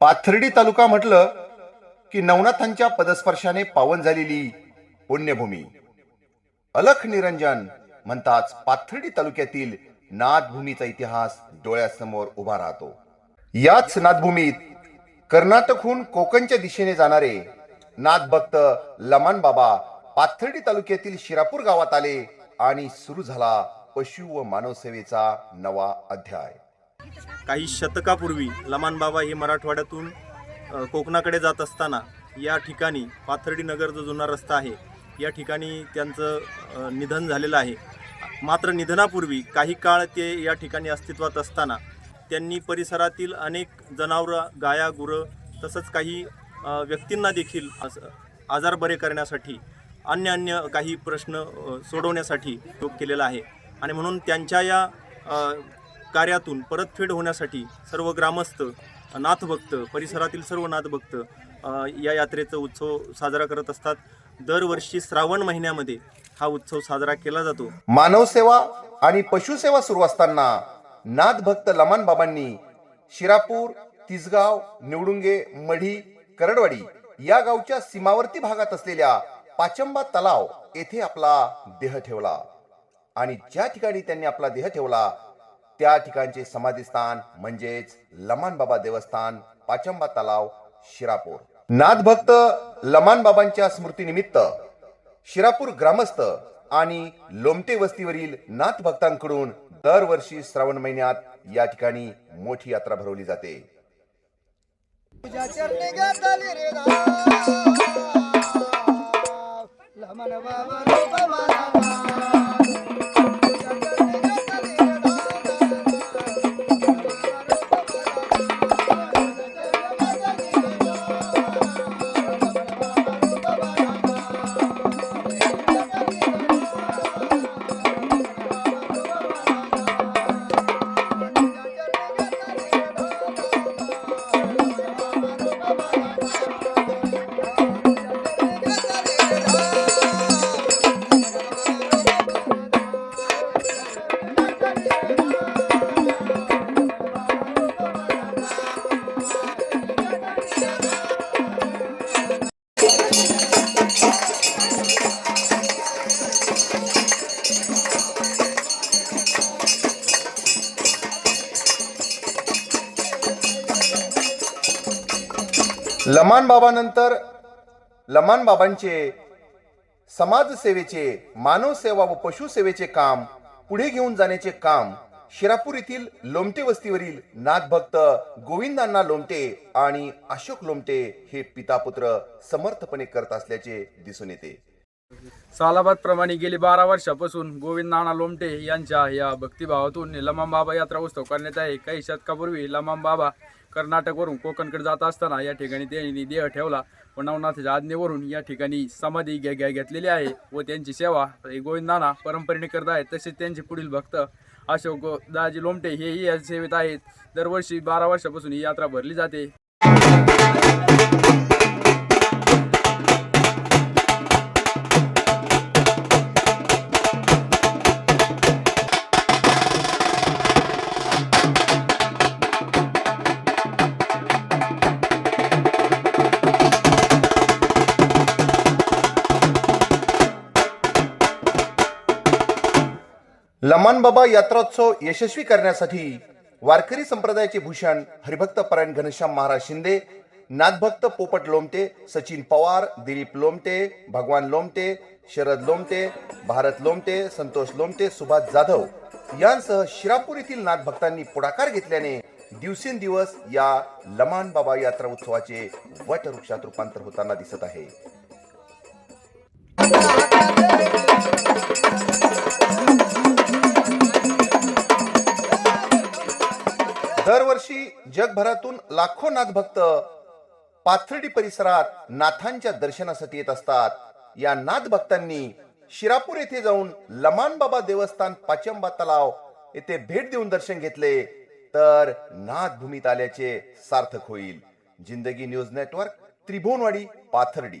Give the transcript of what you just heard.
पाथर्डी तालुका म्हटलं की नवनाथांच्या पदस्पर्शाने पावन झालेली पुण्यभूमी. अलख निरंजन म्हणताच पाथर्डी तालुक्यातील नाथभूमीचा इतिहास डोळ्यासमोर उभा राहतो. याच नाथभूमीत कर्नाटकहून कोकणच्या दिशेने जाणारे नाथभक्त लमान बाबा पाथर्डी तालुक्यातील शिरापूर गावात आले आणि सुरू झाला पशु व मानव सेवेचा नवा अध्याय. काही शतकापूर्वी लमान बाबा हे मराठवाड्यातून कोकणाकडे जात असताना या ठिकाणी पाथर्डी नगर जो जुना रस्ता आहे या ठिकाणी त्यांचं निधन झालेलं आहे. मात्र निधनापूर्वी काही काळ ते या ठिकाणी अस्तित्वात असताना त्यांनी परिसरातील अनेक जनावरं गाया गुरं तसंच काही व्यक्तींना देखील असं आजार बरे करण्यासाठी अन्य अन्य काही प्रश्न सोडवण्यासाठी तो केलेला आहे. आणि म्हणून त्यांच्या या कार्यातून परतफेड होण्यासाठी सर्व ग्रामस्थ नाथभक्त परिसरातील सर्व नाथभक्त या यात्रेचा उत्सव साजरा करत असतात. दरवर्षी श्रावण महिन्यामध्ये हा उत्सव साजरा केला जातो. मानव सेवा आणि पशुसेवा सुरू असताना नाथभक्त लमान बाबांनी शिरापूर तिसगाव निवडुंगे मढी करडवाडी या गावच्या सीमावर्ती भागात असलेल्या पाचंबा तलाव येथे आपला देह ठेवला. आणि ज्या ठिकाणी त्यांनी आपला देह ठेवला त्या ठिकाणचे समाधीस्थान म्हणजेच लमान बाबा देवस्थान पाचंबा तलाव शिरापूर. नाथभक्त लमान बाबांच्या स्मृतीनिमित्त शिरापूर ग्रामस्थ आणि लोमटे वस्तीवरील नाथ भक्तांकडून दरवर्षी श्रावण महिन्यात या ठिकाणी मोठी यात्रा भरवली जाते. రమణ బాబా రూప लमान बाबानंतर लमान बाबांचे समाजसेवेचे मानव सेवा व पशुसेवेचे काम पुढे घेऊन जाण्याचे काम शिरापूर येथील लोमटे वस्तीवरील नाथभक्त गोविंदांना लोमटे आणि अशोक लोमटे हे पितापुत्र समर्थपणे करत असल्याचे दिसून येते. सालाबाद प्रमाणे गेली बारा वर्षापासून गोविंद नाना लोमटे यांच्या या भक्तिभावातून लमाम बाबा यात्रा उत्सव करण्यात आहे काही शतकापूर्वी लमाम बाबा कर्नाटकवरून कोकणकडे जात असताना या ठिकाणी त्यांनी देह ठेवला व नवनाथाच्या आज्ञेवरून या ठिकाणी समाधी घ्या घ्या घेतलेली आहे व त्यांची सेवा हे गोविंद नाना परंपरेने करत आहेत. तसेच त्यांचे पुढील भक्त अशोक दाजी लोमटे हेही या सेवेत आहेत. दरवर्षी बारा वर्षापासून ही यात्रा भरली जाते. लमान बाबा यात्रोत्सव यशस्वी करण्यासाठी वारकरी संप्रदायाचे भूषण हरिभक्त परायण घनश्याम महाराज शिंदे नाथभक्त पोपट लोमटे सचिन पवार दिलीप लोमटे भगवान लोमटे शरद लोमटे भारत लोमटे संतोष लोमटे सुभाष जाधव यांसह शिरापूर येथील नाथभक्तांनी पुढाकार घेतल्याने दिवसेंदिवस या लमान बाबा यात्रा उत्सवाचे वटवृक्षात रूपांतर होताना दिसत आहे. दरवर्षी जगभरातून लाखो नाथभक्त पाथर्डी परिसरात नाथांच्या दर्शनासाठी येत असतात. या नाथ भक्तांनी शिरापूर येथे जाऊन लमान बाबा देवस्थान पाचंबा तलाव येथे भेट देऊन दर्शन घेतले तर नाथ भूमीत आल्याचे सार्थक होईल. जिंदगी न्यूज नेटवर्क त्रिभुवनवाडी पाथर्डी.